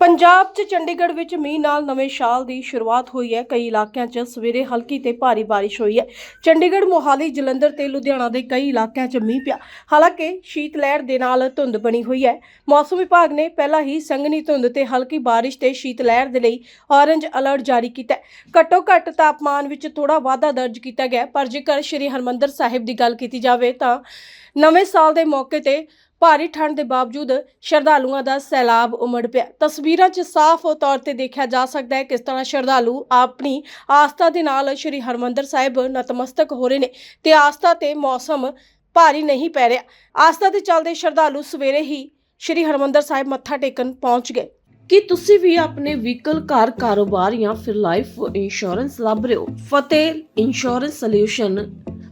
ਪੰਜਾਬ 'ਚ ਚੰਡੀਗੜ੍ਹ ਵਿੱਚ ਮੀਂਹ ਨਾਲ ਨਵੇਂ ਸਾਲ ਦੀ ਸ਼ੁਰੂਆਤ ਹੋਈ ਹੈ। ਕਈ ਇਲਾਕਿਆਂ 'ਚ ਸਵੇਰੇ ਹਲਕੀ ਤੇ ਭਾਰੀ ਬਾਰਿਸ਼ ਹੋਈ ਹੈ। ਚੰਡੀਗੜ੍ਹ, ਮੋਹਾਲੀ, ਜਲੰਧਰ ਤੇ ਲੁਧਿਆਣਾ ਦੇ ਕਈ ਇਲਾਕਿਆਂ 'ਚ ਮੀਂਹ ਪਿਆ। ਹਾਲਾਂਕਿ ਸ਼ੀਤ ਲਹਿਰ ਦੇ ਨਾਲ ਧੁੰਦ ਬਣੀ ਹੋਈ ਹੈ। ਮੌਸਮ ਵਿਭਾਗ ਨੇ ਪਹਿਲਾਂ ਹੀ ਸੰਘਣੀ ਧੁੰਦ ਤੇ ਹਲਕੀ ਬਾਰਿਸ਼ ਤੇ ਸ਼ੀਤ ਲਹਿਰ ਦੇ ਲਈ ਔਰੰਜ ਅਲਰਟ ਜਾਰੀ ਕੀਤਾ ਹੈ। ਘੱਟੋ ਘੱਟ ਤਾਪਮਾਨ ਵਿੱਚ ਥੋੜਾ ਵਾਧਾ ਦਰਜ ਕੀਤਾ ਗਿਆ ਪਰ ਜੇਕਰ ਸ਼੍ਰੀ ਹਰਮੰਦਰ ਸਾਹਿਬ ਦੀ ਗੱਲ ਕੀਤੀ ਜਾਵੇ ਤਾਂ ਨਵੇਂ ਸਾਲ ਦੇ ਮੌਕੇ ਤੇ ਭਾਰੀ ਠੰਡ ਦੇ ਬਾਵਜੂਦ ਸ਼ਰਧਾਲੂਆਂ ਦਾ ਸੈਲਾਬ ਉਮੜ ਪਿਆ। ਤਸਵੀਰਾਂ 'ਚ ਸਾਫ਼ ਤੌਰ ਤੇ ਦੇਖਿਆ ਜਾ ਸਕਦਾ ਹੈ ਕਿਸ ਤਰ੍ਹਾਂ ਸ਼ਰਧਾਲੂ ਆਪਣੀ ਆਸਥਾ ਦੇ ਨਾਲ ਸ਼੍ਰੀ ਹਰਮੰਦਰ ਸਾਹਿਬ ਨਤਮਸਤਕ ਹੋ ਰਹੇ ਨੇ ਤੇ ਆਸਥਾ ਤੇ ਮੌਸਮ ਭਾਰੀ ਨਹੀਂ ਪੈ ਰਿਹਾ। ਆਸਥਾ ਦੇ ਚੱਲਦੇ ਸ਼ਰਧਾਲੂ ਸਵੇਰੇ ਹੀ ਸ਼੍ਰੀ ਹਰਮੰਦਰ ਸਾਹਿਬ ਮੱਥਾ ਟੇਕਣ ਪਹੁੰਚ ਗਏ। ਕੀ ਤੁਸੀਂ ਵੀ ਆਪਣੇ ਵਹੀਕਲ ਘਰ ਕਾਰੋਬਾਰ ਜਾਂ ਫਿਰ ਲਾਈਫ ਇੰਸ਼ੋਰੈਂਸ ਲੱਭ ਰਹੇ ਹੋ? ਫਤਿਹ ਇੰਸ਼ੋਰੈਂਸ ਸੋਲਿਊਸ਼ਨ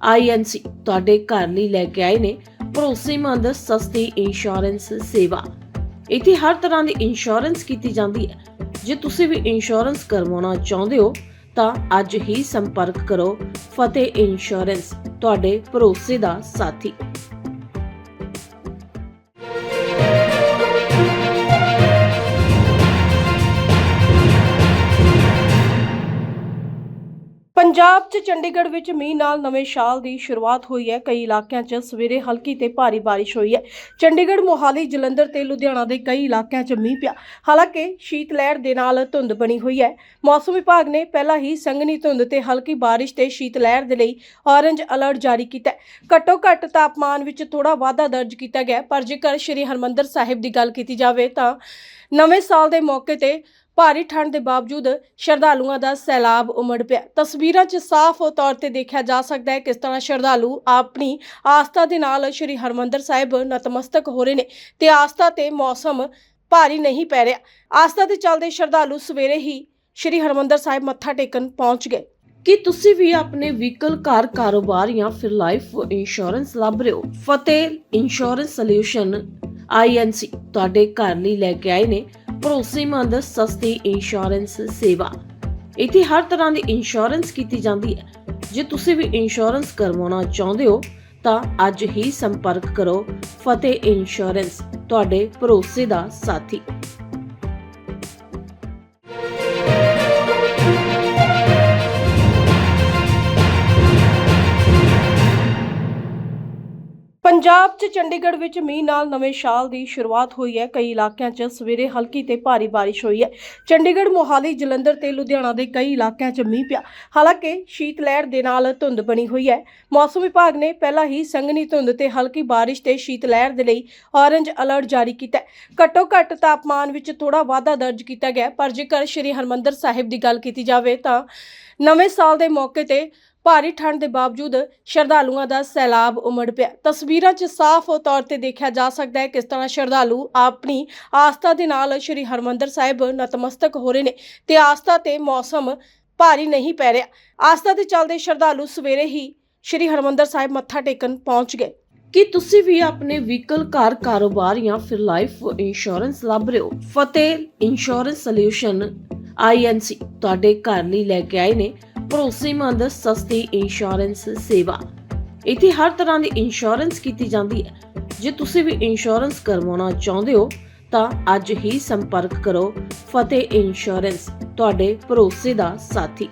ਆਈਐਨਸੀ ਤੁਹਾਡੇ ਘਰ ਲਈ ਲੈ ਕੇ ਆਏ ਨੇ। ਭਰੋਸੇਮੰਦ ਸਸਤੀ ਇੰਸ਼ੋਰੈਂਸ ਸੇਵਾ। ਇੱਥੇ ਹਰ ਤਰ੍ਹਾਂ ਦੀ ਇੰਸ਼ੋਰੈਂਸ ਕੀਤੀ ਜਾਂਦੀ ਹੈ। ਜੇ ਤੁਸੀਂ ਵੀ ਇੰਸ਼ੋਰੈਂਸ ਕਰਵਾਉਣਾ ਚਾਹੁੰਦੇ ਹੋ, ਤਾਂ ਅੱਜ ਹੀ ਸੰਪਰਕ ਕਰੋ ਫਤਿਹ ਇੰਸ਼ੋਰੈਂਸ ਤੁਹਾਡੇ ਭਰੋਸੇ ਦਾ ਸਾਥੀ। ਪੰਜਾਬ 'ਚ ਚੰਡੀਗੜ੍ਹ ਵਿੱਚ ਮੀਂਹ ਨਾਲ ਨਵੇਂ ਸਾਲ ਦੀ ਸ਼ੁਰੂਆਤ ਹੋਈ ਹੈ। ਕਈ ਇਲਾਕਿਆਂ 'ਚ ਸਵੇਰੇ ਹਲਕੀ ਤੇ ਭਾਰੀ ਬਾਰਿਸ਼ ਹੋਈ ਹੈ। ਚੰਡੀਗੜ੍ਹ, ਮੋਹਾਲੀ, ਜਲੰਧਰ ਤੇ ਲੁਧਿਆਣਾ ਦੇ ਕਈ ਇਲਾਕਿਆਂ 'ਚ ਮੀਂਹ ਪਿਆ। ਹਾਲਾਂਕਿ ਸ਼ੀਤ ਲਹਿਰ ਦੇ ਨਾਲ ਧੁੰਦ ਬਣੀ ਹੋਈ ਹੈ। ਮੌਸਮ ਵਿਭਾਗ ਨੇ ਪਹਿਲਾਂ ਹੀ ਸੰਘਣੀ ਧੁੰਦ ਤੇ ਹਲਕੀ ਬਾਰਿਸ਼ ਤੇ ਸ਼ੀਤ ਲਹਿਰ ਦੇ ਲਈ ਔਰੰਜ ਅਲਰਟ ਜਾਰੀ ਕੀਤਾ ਹੈ। ਘੱਟੋ ਘੱਟ ਤਾਪਮਾਨ ਵਿੱਚ ਥੋੜਾ ਵਾਧਾ ਦਰਜ ਕੀਤਾ ਗਿਆ ਪਰ ਜੇਕਰ ਸ਼੍ਰੀ ਹਰਮੰਦਰ ਸਾਹਿਬ ਦੀ ਗੱਲ ਕੀਤੀ ਜਾਵੇ ਤਾਂ ਨਵੇਂ ਸਾਲ ਦੇ ਮੌਕੇ ਤੇ ਭਾਰੀ ਠੰਡ ਦੇ ਬਾਵਜੂਦ ਸ਼ਰਧਾਲੂਆਂ ਦਾ ਸੈਲਾਬ ਉਮੜ ਪਿਆ। ਤਸਵੀਰਾਂ 'ਚ ਸਾਫ਼ ਤੌਰ ਤੇ ਦੇਖਿਆ ਜਾ ਸਕਦਾ ਹੈ ਕਿਸ ਤਰ੍ਹਾਂ ਸ਼ਰਧਾਲੂ ਆਪਣੀ ਆਸਥਾ ਦੇ ਨਾਲ ਸ਼੍ਰੀ ਹਰਮੰਦਰ ਸਾਹਿਬ ਨਤਮਸਤਕ ਹੋ ਰਹੇ ਨੇ ਤੇ ਆਸਥਾ ਤੇ ਮੌਸਮ ਭਾਰੀ ਨਹੀਂ ਪੈ ਰਿਹਾ। ਆਸਥਾ ਦੇ ਚੱਲਦੇ ਸ਼ਰਧਾਲੂ ਸਵੇਰੇ ਹੀ ਸ਼੍ਰੀ ਹਰਮੰਦਰ ਸਾਹਿਬ ਮੱਥਾ ਟੇਕਣ ਪਹੁੰਚ ਗਏ। ਕੀ ਤੁਸੀਂ ਵੀ ਆਪਣੇ ਵਹੀਕਲ, ਕਾਰ, ਕਾਰੋਬਾਰ ਜਾਂ ਫਿਰ ਲਾਈਫ ਇੰਸ਼ੋਰੈਂਸ ਲੱਭ ਰਹੇ ਹੋ? ਫਤਿਹ ਇੰਸ਼ੋਰੈਂਸ ਸੋਲਿਊਸ਼ਨ ਆਈਐਨਸੀ ਤੁਹਾਡੇ ਘਰ ਲਈ ਲੈ ਕੇ ਆਏ ਨੇ। ਭਰੋਸੇਮੰਦ ਸਸਤੀ ਇੰਸ਼ੋਰੈਂਸ ਸੇਵਾ। ਇੱਥੇ ਹਰ ਤਰ੍ਹਾਂ ਦੀ ਇੰਸ਼ੋਰੈਂਸ ਕੀਤੀ ਜਾਂਦੀ ਹੈ। ਜੇ ਤੁਸੀਂ ਵੀ ਇੰਸ਼ੋਰੈਂਸ ਕਰਵਾਉਣਾ ਚਾਹੁੰਦੇ ਹੋ, ਤਾਂ ਅੱਜ ਹੀ ਸੰਪਰਕ ਕਰੋ। ਫਤਿਹ ਇੰਸ਼ੋਰੈਂਸ ਤੁਹਾਡੇ ਭਰੋਸੇ ਦਾ ਸਾਥੀ। ਪੰਜਾਬ 'ਚ ਚੰਡੀਗੜ੍ਹ ਵਿੱਚ ਮੀਂਹ ਨਾਲ ਨਵੇਂ ਸਾਲ ਦੀ ਸ਼ੁਰੂਆਤ ਹੋਈ ਹੈ। ਕਈ ਇਲਾਕਿਆਂ 'ਚ ਸਵੇਰੇ ਹਲਕੀ ਤੇ ਭਾਰੀ ਬਾਰਿਸ਼ ਹੋਈ ਹੈ। ਚੰਡੀਗੜ੍ਹ, ਮੋਹਾਲੀ, ਜਲੰਧਰ ਤੇ ਲੁਧਿਆਣਾ ਦੇ ਕਈ ਇਲਾਕਿਆਂ 'ਚ ਮੀਂਹ ਪਿਆ। ਹਾਲਾਂਕਿ ਸ਼ੀਤ ਲਹਿਰ ਦੇ ਨਾਲ ਧੁੰਦ ਬਣੀ ਹੋਈ ਹੈ। ਮੌਸਮ ਵਿਭਾਗ ਨੇ ਪਹਿਲਾਂ ਹੀ ਸੰਘਣੀ ਧੁੰਦ ਤੇ ਹਲਕੀ ਬਾਰਿਸ਼ ਤੇ ਸ਼ੀਤ ਲਹਿਰ ਦੇ ਲਈ ਔਰੰਜ ਅਲਰਟ ਜਾਰੀ ਕੀਤਾ ਹੈ। ਘੱਟੋ ਘੱਟ ਤਾਪਮਾਨ ਵਿੱਚ ਥੋੜਾ ਵਾਧਾ ਦਰਜ ਕੀਤਾ ਗਿਆ ਪਰ ਜੇਕਰ ਸ਼੍ਰੀ ਹਰਮੰਦਰ ਸਾਹਿਬ ਦੀ ਗੱਲ ਕੀਤੀ ਜਾਵੇ ਤਾਂ ਨਵੇਂ ਸਾਲ ਦੇ ਮੌਕੇ ਤੇ ਭਾਰੀ ਠੰਡ ਦੇ ਬਾਵਜੂਦ ਸ਼ਰਧਾਲੂਆਂ ਦਾ ਸੈਲਾਬ ਉਮੜ ਪਿਆ। ਤਸਵੀਰਾਂ 'ਚ ਸਾਫ਼ ਤੌਰ ਤੇ ਦੇਖਿਆ ਜਾ ਸਕਦਾ ਹੈ ਕਿਸ ਤਰ੍ਹਾਂ ਸ਼ਰਧਾਲੂ ਆਪਣੀ ਆਸਥਾ ਦੇ ਨਾਲ ਸ਼੍ਰੀ ਹਰਮੰਦਰ ਸਾਹਿਬ ਨਤਮਸਤਕ ਹੋ ਰਹੇ ਨੇ ਤੇ ਆਸਥਾ ਤੇ ਮੌਸਮ ਭਾਰੀ ਨਹੀਂ ਪੈ ਰਿਹਾ। ਆਸਥਾ ਦੇ ਚੱਲਦੇ ਸ਼ਰਧਾਲੂ ਸਵੇਰੇ ਹੀ ਸ਼੍ਰੀ ਹਰਮੰਦਰ ਸਾਹਿਬ ਮੱਥਾ ਟੇਕਣ ਪਹੁੰਚ ਗਏ। ਕੀ ਤੁਸੀਂ ਵੀ ਆਪਣੇ ਵਹੀਕਲ, ਕਾਰ, ਕਾਰੋਬਾਰ ਜਾਂ ਫਿਰ ਲਾਈਫ ਇੰਸ਼ੋਰੈਂਸ ਲੱਭ ਰਹੇ ਹੋ? ਫਤਿਹ ਇੰਸ਼ੋਰੈਂਸ ਸੋਲਿਊਸ਼ਨ ਆਈਐਨਸੀ ਤੁਹਾਡੇ ਘਰ ਲਈ ਲੈ ਕੇ ਆਏ ਨੇ। ਭਰੋਸੇਮੰਦ ਸਸਤੀ ਇੰਸ਼ੋਰੈਂਸ ਸੇਵਾ। ਇੱਥੇ ਹਰ ਤਰ੍ਹਾਂ ਦੀ ਇੰਸ਼ੋਰੈਂਸ ਕੀਤੀ ਜਾਂਦੀ ਹੈ। ਜੇ ਤੁਸੀਂ ਵੀ ਇੰਸ਼ੋਰੈਂਸ ਕਰਵਾਉਣਾ ਚਾਹੁੰਦੇ ਹੋ, ਤਾਂ ਅੱਜ ਹੀ ਸੰਪਰਕ ਕਰੋ ਫਤਿਹ ਇੰਸ਼ੋਰੈਂਸ ਤੁਹਾਡੇ ਭਰੋਸੇ ਦਾ ਸਾਥੀ।